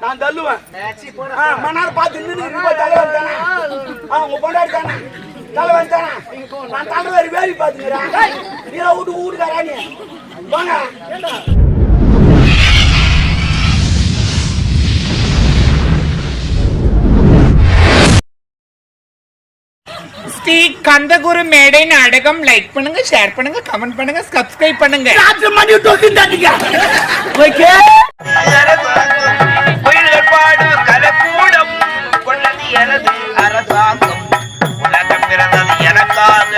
நான் தள்ளுவேன் ஆ, பார்த்து தலைவன் தானே. ஆ, உங்க தானே. தலைவன் தானே. நான் தலைவர் வேலி பார்த்துக்கிறேன். நீ? வாங்க. ஸ்ரீ கந்தகுரு மேடை நாடகம் லைக் பண்ணுங்க ஷேர் பண்ணுங்க கமெண்ட் பண்ணுங்க சப்ஸ்கிரைப் பண்ணுங்க. ராத்திரி மணி டோக்கிண்டாட்டீங்க. ஓகே? கோயில்கள் பாடு கலக்கூடம் கொண்டது எனது அரசாங்கம். உலகம் பிறந்தது எனக்காக.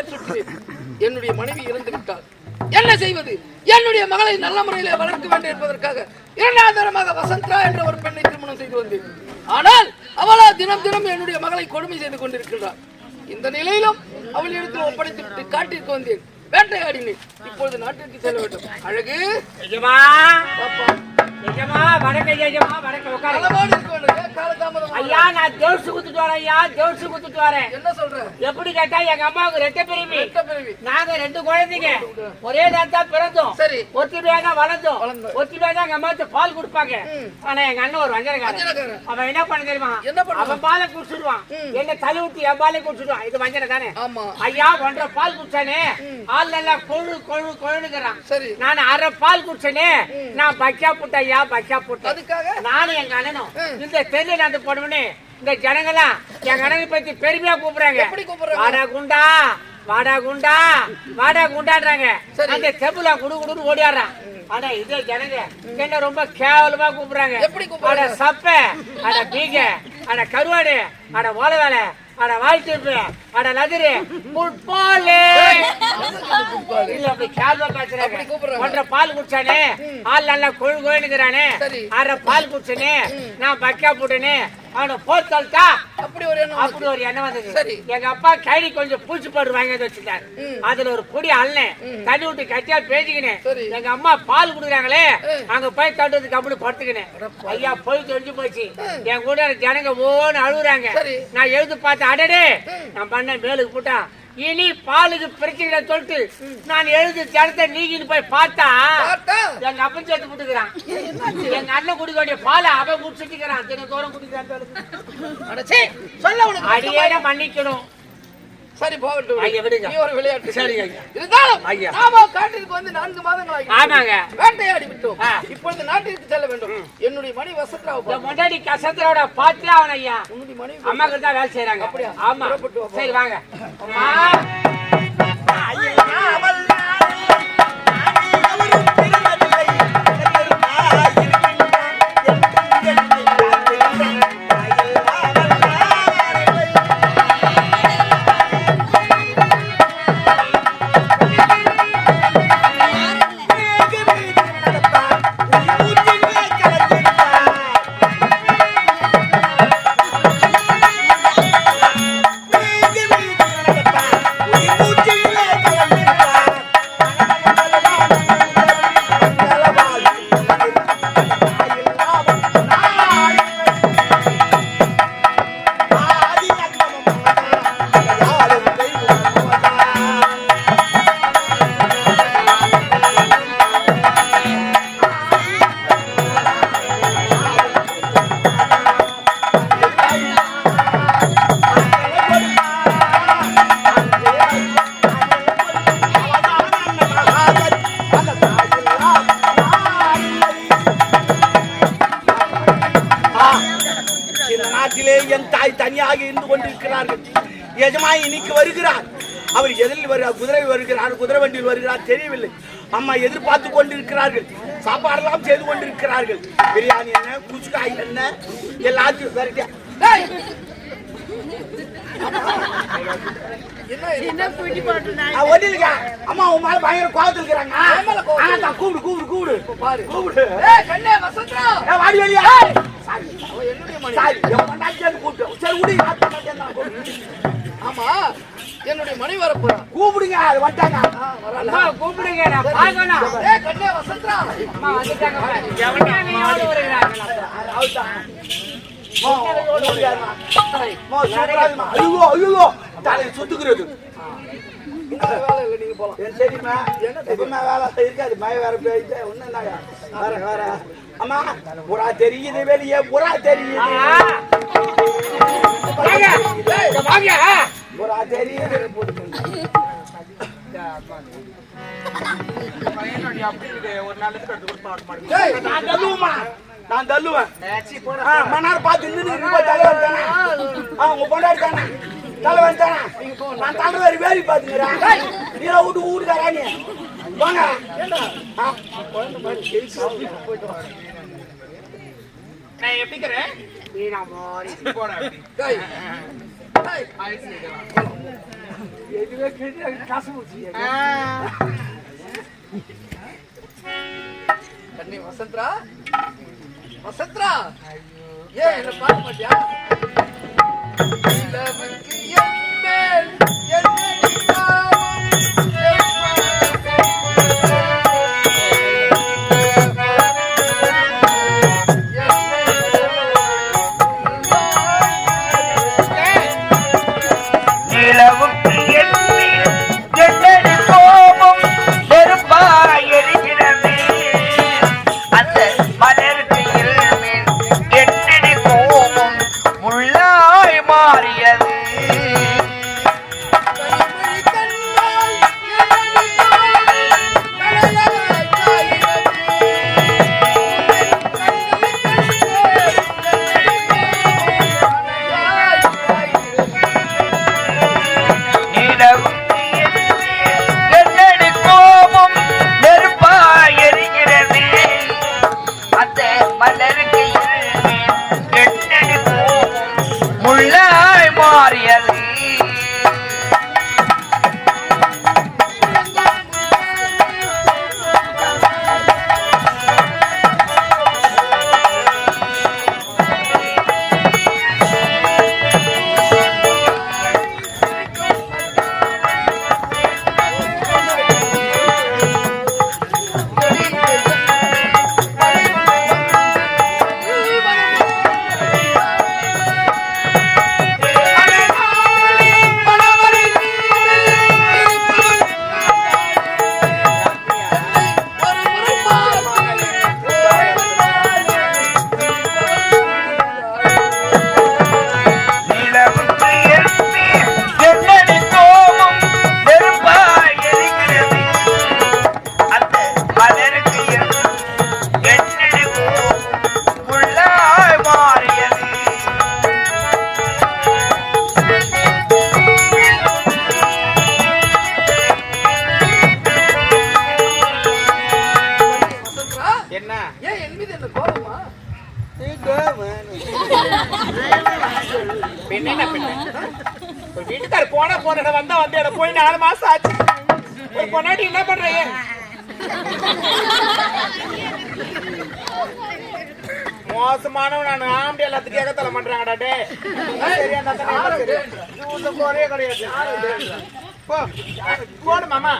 என்று பெயர் என்னுடைய மனைவி இறந்து விட்டாள் என்ன செய்வது? என்னுடைய மகளை நல்ல முறையிலே வளர்க்க வேண்டும் என்பதற்காக இரண்டாம் தரமாக வசந்தரா என்ற ஒரு பெண்ணை திருமணம் செய்து வந்தேன். ஆனால் அவளோ தினம் தினம் என்னுடைய மகளை கொடுமை செய்து கொண்டிருக்கிறார் இந்த நிலையிலும் அவள் இடத்தில் ஒப்படைத்து விட்டு காட்டிற்கு வந்தேன். வேட்டையாடினேன். இப்பொழுது நாட்டிற்கு செல்ல வேண்டும். அழகு. பாப்பா. எஜமா ஐயா நான் தேவசு குத்துட்டு வரேன் ஐயா தேவசு குத்துட்டு வரேன். என்ன சொல்ற? எப்படி கேட்டா எங்க அம்மாவுக்கு ரெட்டை பிரிவி. நாங்க ரெண்டு குழந்தைங்க. ஒரே நேரம் தான் பிறந்தோம். சரி. வளர்ந்தோம். எங்க அம்மாவுக்கு பால் கொடுப்பாங்க. ஆனா எங்க அண்ணன் ஒரு வஞ்சனக்காரன். அவன் என்ன பண்ண தெரியுமா? அவன் பாலை குடிச்சிடுவான். என்ன தலை ஊத்தி என் பாலை குடிச்சிடுவான். இது வஞ்சனை தானே ஐயா ஒன்றரை பால் குடிச்சானே. ஆள் நல்லா கொழு கொழு கொழுனுங்கிறான் சரி. நான் அரை பால் குடிச்சனே. நான் பக்கா புட்ட ஐயா பக்கா புட்ட அதுக்காக? நானும் எங்க அண்ணனும் இந்த தெருல நடந்து போனவனே இந்த ஜனங்களாம் எங்க அண்ணனை பத்தி பெருமையா கூப்பிடுறாங்க? வாடா குண்டா வாடா குண்டா வாடா குண்டாடுறாங்க. அந்த செப்புல குடு குடுன்னு ஓடியாடுறான். ஆனா இதே ஜனங்க என்ன ரொம்ப கேவலமா கூப்பிடுறாங்க. எப்படி கூப்பிடுறாங்க? அட சப்ப அட பீக அட கருவாடு அட ஓலை வேலை. அட வாழ்த்து அட லதிரு புட்பாலு இல்ல அப்படி. ஒன்றரை பால் குடிச்சானே ஆள் நல்லா கொழு கொழுனுங்கிறானே சரி. அரை பால் குடிச்சனே நான் பக்கா போட்டனே. அவனை போர் சொல்லிட்டா அப்படி ஒரு எண்ணம் அப்படி ஒரு எண்ணம் வந்தது. சரி. எங்க அப்பா கைடி கொஞ்சம் பூச்சி போட்டு வாங்கி வச்சுட்டாரு. அதுல ஒரு பொடி அள்ளேன். தண்ணி விட்டு கட்டியா பேசிக்கினேன். எங்க அம்மா பால் குடுக்குறாங்களே அங்க போய் தட்டுறதுக்கு அப்படி படுத்துக்கினேன் ஐயா போய் தெரிஞ்சு போச்சு. என் கூட ஜனங்க ஓன்னு அழுகுறாங்க. நான் எழுது பார்த்தேன் அடடே நான் பண்ண மேலுக்கு போட்டான். இனி பாலுக்கு பிரச்சனை சொல்லிட்டு நான் எழுது ஜனத்தை நீங்கின்னு போய் பார்த்தா எங்க அப்பன் சேர்த்து விட்டுக்கிறான் எங்க அண்ணன் குடிக்க வேண்டிய பாலை அவன் குடிச்சிட்டுக்கிறான் தின தூரம் குடிக்கிறான் சொல்ல உனக்கு அடியேன மன்னிக்கணும். சரி போகட்டும் ஐயா, விடுங்க. நீ ஒரு விளையாட்டு சரி, ஐயா. இருந்தாலும் ஐயா. நாம காட்டிற்கு வந்து நான்கு மாதங்கள் ஆகி ஆமாங்க. வேட்டையாடி விட்டோம். இப்பொழுது நாட்டிற்கு செல்ல வேண்டும். என்னுடைய மணி வசத்ராவை இந்த முன்னாடி கசத்திரோட பாத்தியா அவன் ஐயா. உன்னுடைய மனைவி அம்மா கிட்ட தான் வேலை செய்யறாங்க அப்படியா? ஆமா. சரி வாங்க. அம்மா உச்சியிலே என் தாய் தனியாக இருந்து கொண்டிருக்கிறார்கள். எஜமான் இன்னைக்கு வருகிறார். அவர் எதிரில் வருகிறார் குதிரை வருகிறார் குதிரை வண்டியில் வருகிறார் தெரியவில்லை. அம்மா எதிர்பார்த்து கொண்டிருக்கிறார்கள். சாப்பாடெல்லாம் செய்து கொண்டிருக்கிறார்கள். பிரியாணி என்ன குச்சுக்காய் என்ன எல்லாத்தையும் விரட்டியா அம்மா உன் மேல பயங்கர கோவத்தில் இருக்கிறாங்க. கூப்பிடு கூப்பிடு கூப்பிடு. பாரு. கூப்பிடு. வாடி வெளியா. என்னுடைய மனைவி. மனைவி வரப்போறான் கூப்பிடுங்க அது வந்துட்டாங்க அம்மா கூப்பிடுங்க நான் பார்க்கணும் ஏய், கண்ணே, வசந்தா. அம்மா வந்துட்டாங்க பாரு. எவனையாவது வருகிறார்கள் அவுதான். மோ. மோ, தலையை சுத்துக்கிறது. இந்த வேலை இல்லை, நீங்க போலாம். எனக்கு தெரியுமா? எப்பவுமே வேலை இருக்காது. மழை வேற பெய்யுது. இன்னும் என்னங்க? வேற, வேற. அம்மா, புறா தெரியுது வெளியே புறா தெரியுது வாங்க இங்க வாங்க புறா தெரியுது ஏய், நான் தள்ளுவேன் மன்னார் பார்த்து இருப்ப தலைவன் தானே ஆ, உங்க பொண்டாட்டி தானே தலைவன் தானே நான் தள்ளுவாரு வேலி பாத்துக்கிறேன் நீ விட்டு ஊருக்காரா நீ வாங்க நான் எப்படிக்கிறேன் வீணா மாறி. எதுவே கேட்டு காசு கண்ணே, வசந்தரா? வசந்தரா? ஏன் என்ன பார்க்க மாட்டியா? நிலவுக்கு ஒரு பொண்டாட்டி என்ன பண்றீங்க? மோசமானவன் நான் ஆம்படி எல்லாத்துக்கும் ஏகத்தலை பண்றாங்கடா டே குறையே கிடையாது போடு மாமா.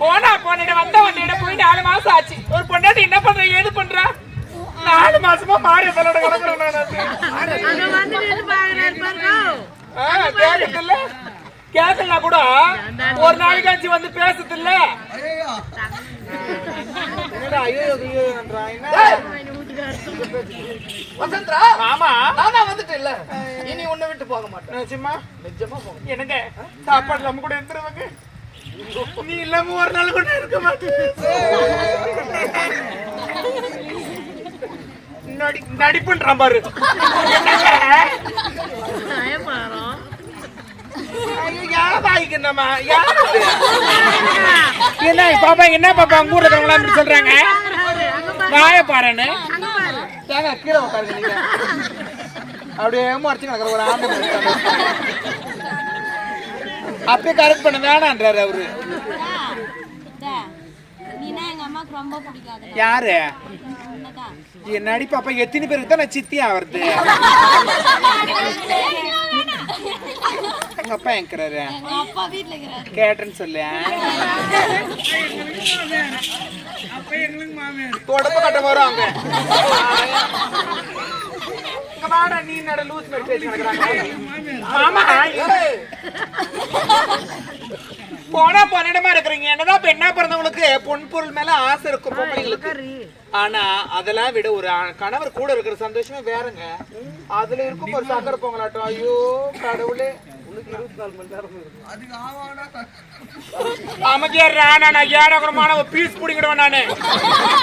போனா போன வந்த வண்டியிட போய் நாலு மாசம் ஆச்சு. ஒரு பொண்டாட்டி என்ன பண்ற ஏது பண்றா? நாலு மாசமா மாறி தலோட கிடக்குறேன் கேட்கல கூட? ஒரு நாளைக்கு ஆச்சு வந்து பேசுது இல்ல? வசந்தரா ஆமா. நானா வந்துட்டேன் இல்ல இனி உன்னை விட்டு போக மாட்டேன். நிஜமா நிஜமா போக என்னங்க? சாப்பாடு நம்ம கூட இருந்துருவாங்க. நீ இல்லாம ஒரு நாள் கூட இருக்க மாட்டேன். நடி நடிப்புன்றான் பாரு. என்ன பாப்பா என்ன பாப்பா? உங்க ஊர்ல இருக்கிறவங்களா அப்படி சொல்றாங்க. வாய பாருன்னு. ஏங்க கீழே உட்காருங்க நீங்க. அப்படியே மறைச்சு கிடக்குற ஒரு உட்கார்ந்து. அப்பயே கரெக்ட் பண்ண வேணான்றாரு அவரு. யாரு? என்னடி பாப்பா எத்தனை பேருக்கு தான் நான் சித்தி ஆவறது எங்க அப்பா எங்கிறாரு கேட்டேன்னு சொல்லு. தொடப்ப கட்ட வரும் அவங்க வாடா, நீ என்னடா லூஸ். மாமா போனா பொன்னிடமா இருக்கிறீங்க. என்னதான் பெண்ணா பிறந்தவங்களுக்கு பொன் பொருள் மேல ஆசை இருக்கும் பொம்பளைங்களுக்கு. ஆனா அதெல்லாம் விட ஒரு கணவர் கூட இருக்கிற சந்தோஷமே வேறங்க அதுல இருக்கும் ஒரு சக்கரை பொங்கலாட்டம் ஐயோ கடவுளே அமைதியாரா நான் ஏடாகுறமான ஒரு பீஸ் பிடிக்கிடுவேன் நானு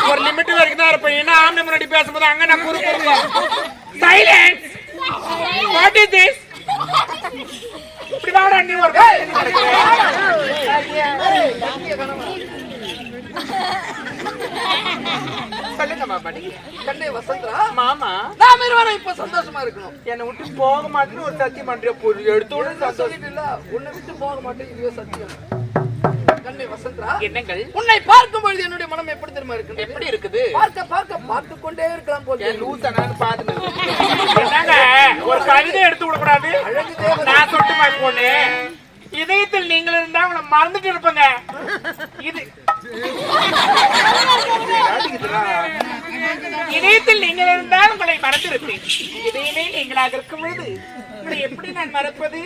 ஒரு லிமிட் வரைக்கும் தான் இருப்பேன் என்ன ஆம்பளை முன்னாடி பேசும்போது அங்க நான் குறு குறுப்பேன் சைலன்ஸ் வாட் இஸ் திஸ் இப்படி வாடா நீ ஒரு சொல்லுங்க மாமா நீங்க கண்ணே வசந்தரா மாமா. நாம இருவரும் இப்ப சந்தோஷமா இருக்கணும்? என்னை விட்டு போக மாட்டேன்னு ஒரு சத்தியம் பண்றிய? பொருள் நான் சந்தோஷம். சொல்லிட்டு உன்னை விட்டு போக மாட்டேன் இதுவே சத்தியம். கண்ணே வசந்தரா என்னங்கள்? உன்னை பார்க்கும் பொழுது என்னுடைய மனம் எப்படி தெரியுமா இருக்கு எப்படி இருக்குது? பார்க்க பார்க்க பார்த்து கொண்டே இருக்கலாம் போல் லூசனான்னு பாத்துட்டு ஒரு கவிதை எடுத்து விட கூடாது நான் சொல்லிட்டு பொண்ணு. இதயத்தில் நீங்கள் இருந்தா உங்களை மறந்துட்டு இருப்பங்க. இது இதயத்தில் நீங்கள் இருந்தால் உங்களை மறந்திருப்பேன் இதயமே நீங்களாக இருக்கும் பொழுது உங்களை எப்படி நான் மறப்பது?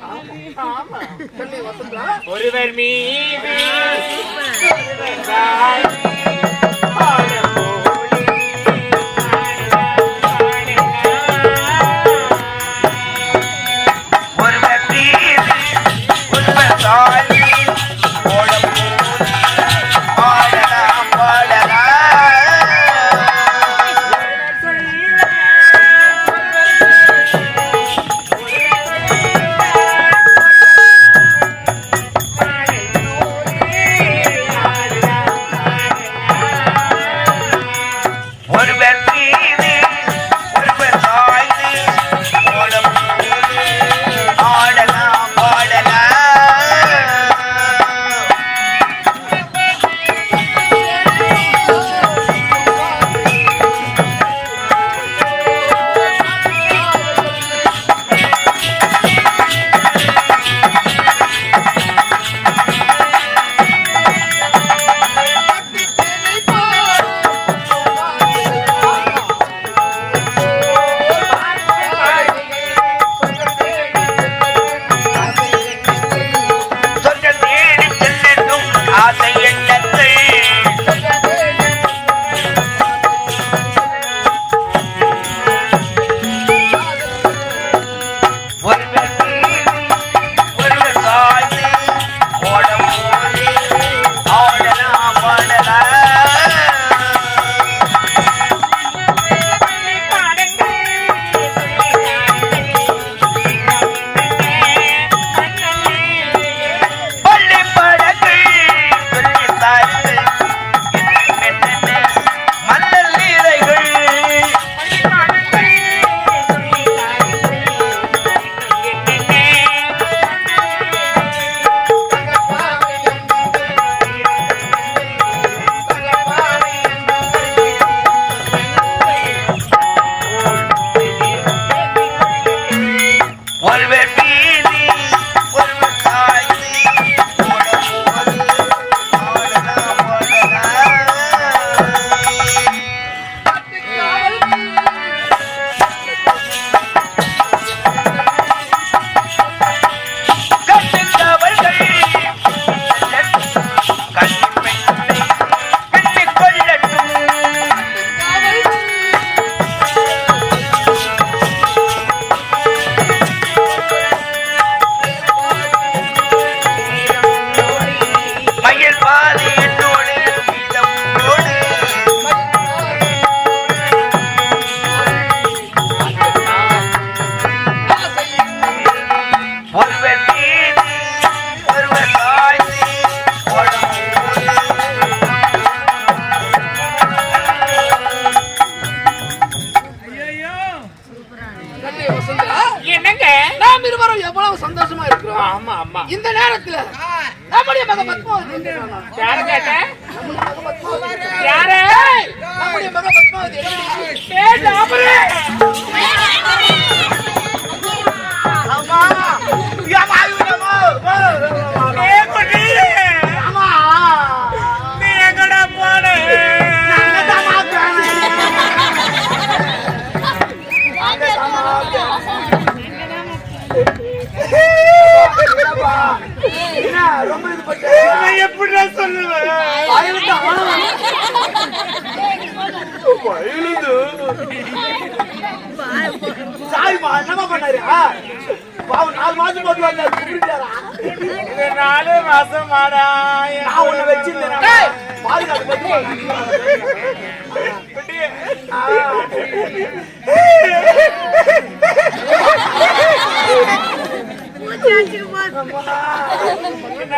ஒருவர் கண்ணே ஒருவர் மீது நான் எப்படிடா சொல்லுவேன் வயலுது. சாரிம்மா, பண்ணாரு பாவம், நாலு மாசம் போட்டு வந்தாரு, நாலு மாசம் மாடா நான் வச்சிருந்தேன் பாதுகாப்பு பத்தி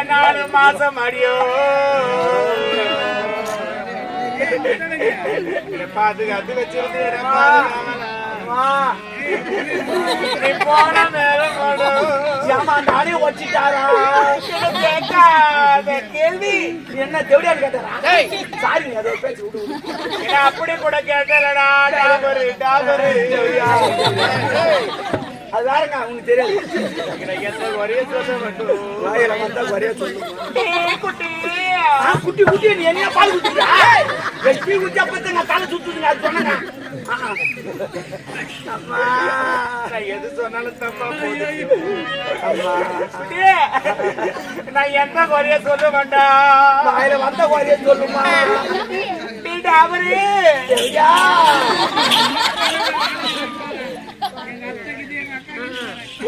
நாலு மாசம் அடியோ பாதுகாத்து வச்சிருந்தேன் போன மேல நானே வச்சிட்டாரா கேட்காத கேள்வி என்ன தேவடியான்னு கேட்டாரா சாரி அதை பேச்சு விடு அப்படி கூட கேட்டலடா டாபரு டாபரு அது வேறங்க உங்களுக்கு தெரியாது எனக்கு எந்த ஒரே சொல்ல மட்டும் வாயில வந்தா வரைய சொல்லுங்க குட்டி. ஆ, குட்டி குட்டி நீ என்ன பால் குடிச்சியா வெட்டி குடிச்சா பத்தி நான் தலை சுத்துதுங்க அது சொன்னங்க. அம்மா. நான் எது சொன்னாலும் தப்பா போகுது அம்மா குட்டி, நான் எந்த குறைய சொல்ல மாட்டேன் வாயில வந்த வரைய சொல்லுமா டாபரு ஐயா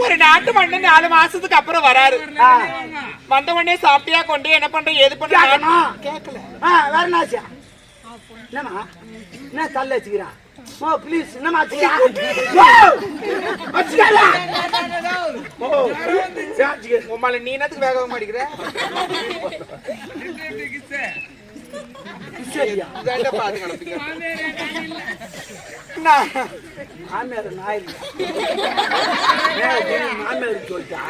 ஒரு நாட்டு மண்ணு நாலு மாசத்துக்கு அப்புறம் வராரு வந்த உடனே சாப்பிட்டியா கொண்டு என்ன பண்ற எது பண்ற கேட்கல ஆ வேற என்னாச்சா என்னம்மா என்ன தள்ள வச்சுக்கிறான் ஓ ப்ளீஸ் என்னம்மா வச்சுக்கிறா வச்சுக்கல ஓ வச்சுக்க உமால நீ என்னத்துக்கு வேக மாட்டேங்கிற சரியா மாமியார் நாய் மாமியார் சொல்லிட்டா.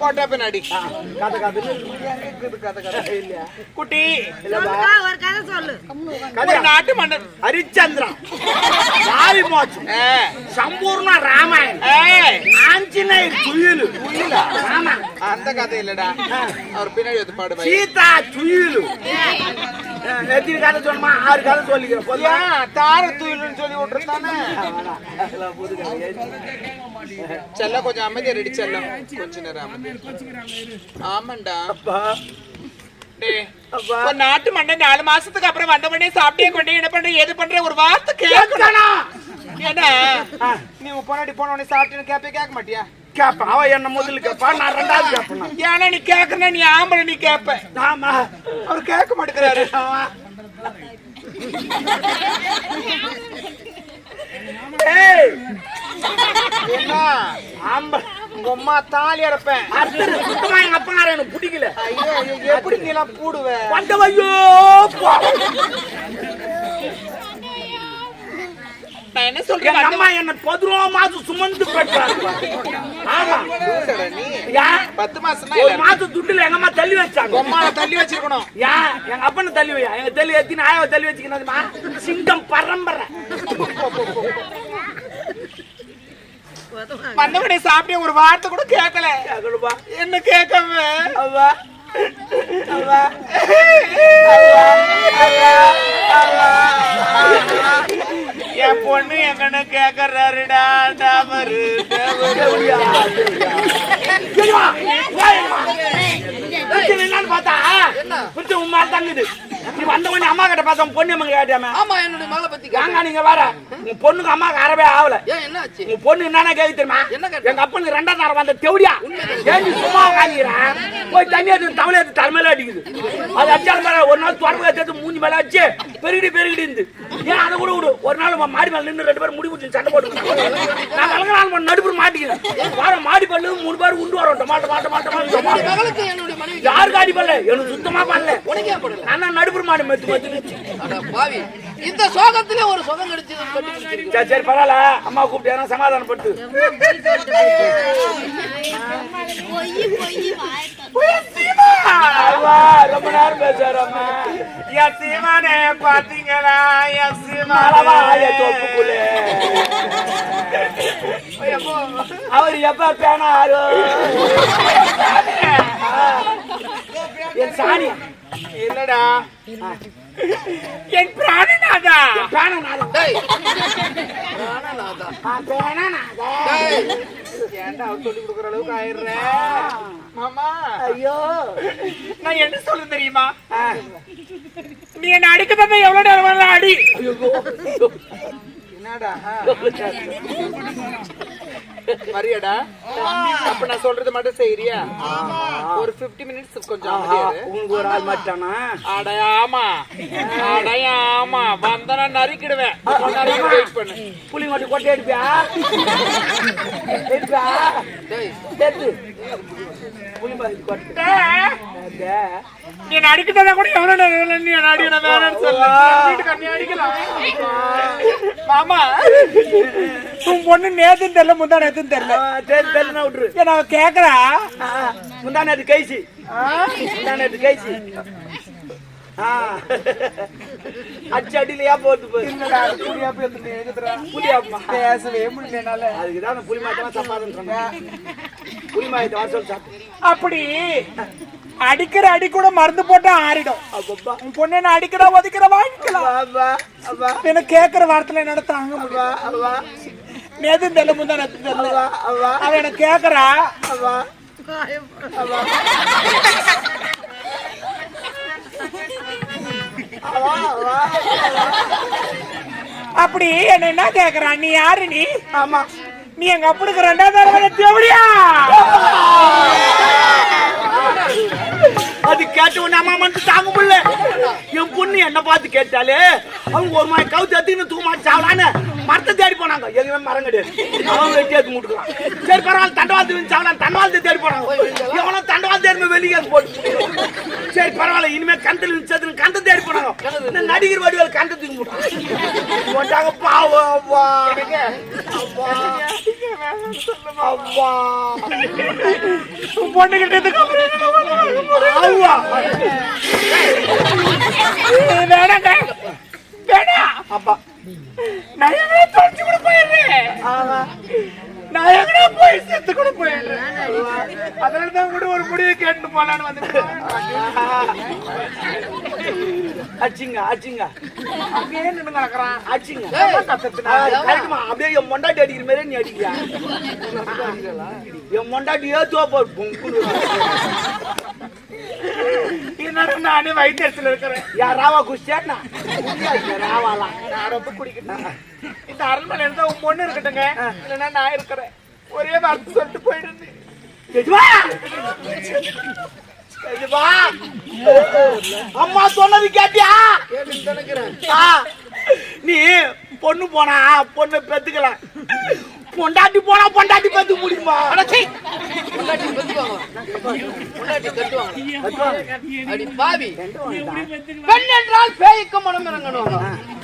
போட்டா பின்னாடி கதை கதை இல்லையா குட்டி இல்லப்பா ஒரு கதை நாட்டு மன்னன் ஹரிச்சந்திரன் மோச்சம் ஏ, சம்பூர்ண ராமாயணம் ஆமா அந்த கதை இல்லடா அவர் பின்னாடி பாடுவாய் சீதா துயிலு. எத்தனை கதை சொல்லணுமா ஆறு கதை சொல்லிக்கிறேன் பொதுவா தார தூயிலுன்னு சொல்லி விட்டுருந்தானே? செல்ல கொஞ்சம் அமைதியா ரெடி செல்லம். கொஞ்ச நேரம் ஆமாண்டா. அப்பா. நாட்டு மன்னன் நாலு மாசத்துக்கு அப்புறம் வந்த உடனே சாப்பிட்டே கொண்டு என்ன பண்ற எது பண்ற ஒரு வார்த்தை கேட்கணும். ஏன்னா நீ பொண்ணாடி போன உடனே சாப்பிட்டேன்னு கேப்பே கேட்க மாட்டியா? கேப்பா. அவ என்ன முதல்ல கேப்பா? நான் ரெண்டாவது கேப்பேன்? ஏன்னா நீ கேட்கணும் நீ ஆம்பளை நீ கேப்ப. ஆமா. அவர் கேட்க மாட்டேங்கிறாரு. உங்க அம்மா தாலி அத்தனை சுத்தமா எங்க அப்பனார எனக்கு பிடிக்கல. எப்படி நீ எல்லாம் பூடுவ வந்தவையோ போ. நான் என்ன எங்க சொல்றேன் அம்மா என்ன பதினோரு மாசம் சுமந்து பெற்றாங்க ஆமா. வந்தவடா நீ ஏன் பத்து மாசம் ஒரு மாசம் துட்டுல எங்க அம்மா தள்ளி வச்சாங்க. தள்ளி வச்சிருக்கணும். ஏன் எங்க அப்பனை தள்ளி வையா? எங்க தள்ளி எத்தி ஆயாவை தள்ளி வச்சுக்கணுமா சிங்கம் பரம்பரை. வந்தவனே சாப்பிட்டே ஒரு வார்த்தை கூட கேட்கல. என்ன அவா என் பொண்ணு எங்கன்னு கேக்குறாருடா டாபரு என்னன்னு பார்த்தா பிடிச்ச உன் மேல தங்குது நீ வந்த உடனே அம்மா கிட்ட பார்த்தா பொண்ணு அம்மா கேட்டாம ஆமா என்னுடைய மகளை பத்தி வாங்க. நீங்க வர உன் பொண்ணுக்கு அறவே ஆகல. என்ன ஆச்சு? உங்க பொண்ணு என்னன்னா கேக்கு தெரியுமா? எங்க அப்பனுக்கு ரெண்டாம் தரம் வந்த தெவடியா? ஏன் சும்மா உட்காந்துக்கிறேன் போய் தண்ணி எடுத்து தவளை எடுத்து தலைமையில அடிக்குது. அது அடிச்சாலும் மேல ஒரு நாள் தொடர்பு எடுத்து மூஞ்சி மேல வச்சு பெருகிடி பெருகிடி இருந்து. ஏன் அதை கூட விடு? ஒரு நாள் மாடி மேல நின்று ரெண்டு பேரும் முடி பிடிச்சி சண்டை போட்டு நான் கலங்க நடுப்புற மாட்டிக்கிறேன். வார மாடி பல்லு மூணு பேர் உண்டு வரோம். டமாட்டோ மாட்டோ மாட்டோ மாட்டோ யாருக்கு அடி பண்ணல எனக்கு சுத்தமா பண்ணல. நான் நடுப்புற மாடு மெத்து மெத்து இந்த சோகத்திலே ஒரு சுகம் கிடைச்சது. சரி சரி பரவாயில்ல. அம்மா கூப்பிட்டு சமாதானப்பட்டு. ரொம்ப நேரம் பேசுறாரு அம்மா. என் சீமானே பாத்தீங்களா? என் மரவா, ஆய சீமானே தோப்புக்குள்ளே. அவர் எப்ப பேனாரு? என் சாணி. இல்லடா என் பிராணநாதா. டேய். பிராணநாதா. ஆ, பேனாநாதம். டேய். ஏன்டா அவர் சொல்லி கொடுக்குற அளவுக்கு ஆயிடுறேன் மாமா ஐயோ நான் என்ன சொல்ல தெரியுமா நீ என்ன அடிக்க தந்தா எவ்வளவு நேரம் அடி. என்னடா மரியாடா? அப்ப நான் சொல்றது மட்டும் செய்யறியா ஒரு 50 மினிட்ஸ் கொஞ்சம். உனக்கு ஒரு ஆள் மாட்டானா? அட ஆமா அட ஆமா வந்தனா நறுக்கிடுவேன் வெயிட் பண்ணு. புளி மட்டும் கொட்டை எடுப்பியா? எடுப்பியா? புளி மாதிரி கொட்டை. நீ அடிக்கிறதா கூட எவ்வளவு நீ என்ன அடி நான் வேணும்னு சொல்ல. வீட்டுக்கு நீ அடிக்கலாம் மாமா. உன் பொண்ணு நேத்துன்னு தெரியல முந்தா நேத்துன்னு தெரியல. சரி தெரியல விட்டுரு. நான் கேக்குறா? முந்தா நேத்து கைசி முந்தா நேத்து கைசி ஆ. அச்சு அடியிலையா போட்டு பேசவே முடியலனால அதுக்கு தான் புளி மாயத்தெல்லாம் சப்பாதுன்னு சொன்னேன். புளி மாயத்தை வர சொல்லி சாப்பிட்டு அப்படி அடிக்கிற அடி கூட மருந்து போட்டா ஆறிடும். உன் பொண்ணு என்ன அடிக்கிற ஒதுக்கிற வாங்கிக்கலாம். என்ன கேக்குற வார்த்தையில என்னால தாங்க முடியும் நேத்து தெரியல முந்தா நேத்து தெரியல அப்பா அவ என்ன கேக்குறா. அப்பா அப்படி என்ன என்ன கேக்குறா? நீ யாரு நீ? ஆமா. நீ எங்க அப்படிக்கு ரெண்டாவது தேவடியா அது கேட்ட உடனே அம்மா மட்டும் தாங்க முடியல என் பொண்ணு என்ன பார்த்து கேட்டாலே அவங்க ஒரு மாதிரி கவுத்து எடுத்துன்னு தூக்க மாட்டி சாவலான்னு மரத்தை தேடி போனாங்க. எங்கேயுமே மரம் கிடையாது. அவங்க வெட்டி எடுத்து முட்டுக்கலாம் சரி பரவாயில்ல தண்டவாளத்து வந்து சாவலாம். தண்டவாளத்தை தேடி போனாங்க. எவனோ தண்டவாளம் தேடி வெளியே போட்டு. சரி பரவாயில்ல இனிமே கந்தல் இருந்துச்சு கந்த தேடி போனாங்க. இந்த நடிகர் வடிவேல் கந்த தூக்கி முட்டாங்க போட்டாங்க பாவம் அப்பா அப்பா அப்பா உன் பொண்ணு கிட்ட இருந்து அவ்வா. வேணாங்க. வேணாம் அப்பா. நான் எங்கடா தொலைச்சு கூட போயிடுறேன்? நான் எங்கடா போய் செத்து கூட போயிடுறேன்? அதனால தான் கூட ஒரு முடிவு கேட்டு போலான்னு வந்து அச்சிங்க அச்சிங்க. அப்படியே நின்று கிடக்குறான். அச்சிங்க. கரெக்டுமா அப்படியே மொண்டாட்டி அடிக்கிற மாதிரி நீ அடிக்கிறியா? என் மொண்டாட்டி ஏத்துவா போர் என்னடா நானே வயிற்றுல இருக்கிறேன். யார் ராவா குஷ்டியாண்ணா ராவாலாம் நான் ரொம்ப குடிக்கிறேன் இந்த அரண்மனை இருந்தா உன் பொண்ணு இருக்கட்டுங்க இல்லைன்னா நான் இருக்கிறேன். ஒரே வார்த்தை சொல்லிட்டு போயிடுது அம்மா சொன்னது கேட்டியா? நீ பொண்ணு போனா பொண்ணு பெத்துக்கலாம். பொண்டாட்டி போனா பொண்டாட்டி பெத்து முடியுமா. பெண் என்றால் பேய்க்கு மனம் இறங்கணும்?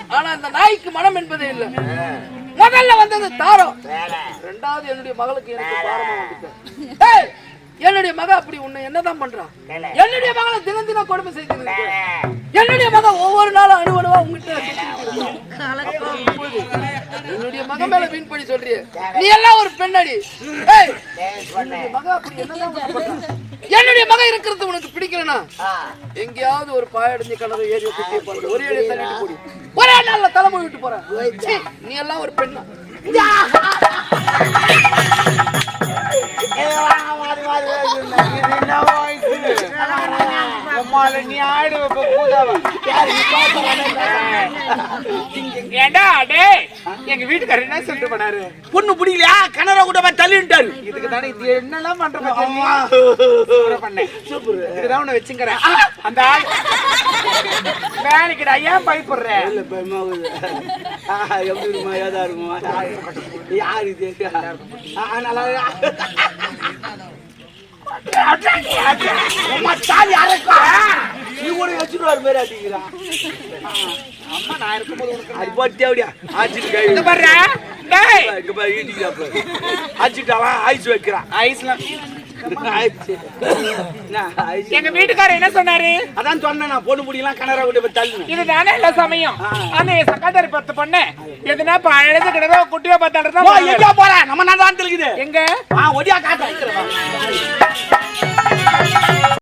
ஆனா அந்த நாய்க்கு மனம் என்பதே இல்ல. முதல்ல வந்தது தாரம் ரெண்டாவது என்னுடைய மகளுக்கு எனக்கு பாரமா வந்துச்சு ஏய், என்னுடைய மக அப்படி உன்னை என்னதான் பண்றா என்னுடைய மகளை தினம் தினம் கொடுமை செய்து என்னுடைய மக ஒவ்வொரு நாளும் அணுவா உங்ககிட்ட என்னுடைய மக மேல வீண் பண்ணி சொல்றியே. நீ எல்லாம் ஒரு பெண்ணடி. என்னுடைய மக அப்படி என்னதான் பண்றா? என்னுடைய மக இருக்கிறது உனக்கு பிடிக்கலனா? எங்கேயாவது ஒரு பாயடைஞ்ச கலரை ஏறி குட்டிய போறது. ஒரே அடி தள்ளிட்டு போடி. ஒரே நாள்ல தலைமுறை விட்டு போறேன். சீ, நீ எல்லாம் ஒரு பெண்ணா. நீ ஆடு ஏண்டா டேய் எங்க வீட்டுக்காரர் என்ன சொல்லிட்டு போனாரு? பொண்ணு பிடிக்கலையா? கணரை கூட தள்ளிட்டாரு. இதுக்கு தானே இது என்னெல்லாம் பண்ற பண்ணேன். சூப்பர். இதுதான் உன்னை வச்சுக்கிறேன் அந்த ஆள். வேலைக்குடா ஏன் பயப்படுற? இல்ல பயமாகுது ஆஹா, எப்படி இருக்குமா? ஏதா இருக்குமா? யாரு இது? ஆஹா, நல்லா. நீ கூட வச்சுருவாரு மாதிரி அடிக்கிறான் அம்மா நான் இருக்கும்போது உனக்கு அது அப்படியா? டேய் இங்க பாரு ஐஸ் வைக்கிறான் ஐஸ்லாம் எங்க வீட்டுக்காரர் என்ன சொன்னாரு? அதான் சொன்னேன் நான் பொண்ணு முடியலாம் கனரா விட்டு தள்ளு இதுதானே எல்லா சமயம். ஆனா என் சக்காத்தாரி பத்து பொண்ணு. எதுனா பழது கிடதோ குட்டியோ ஓ பார்த்தாடுறதா எங்க போற? நம்ம நான் தான் இருக்குது எங்க ஒடியா காட்டுறேன்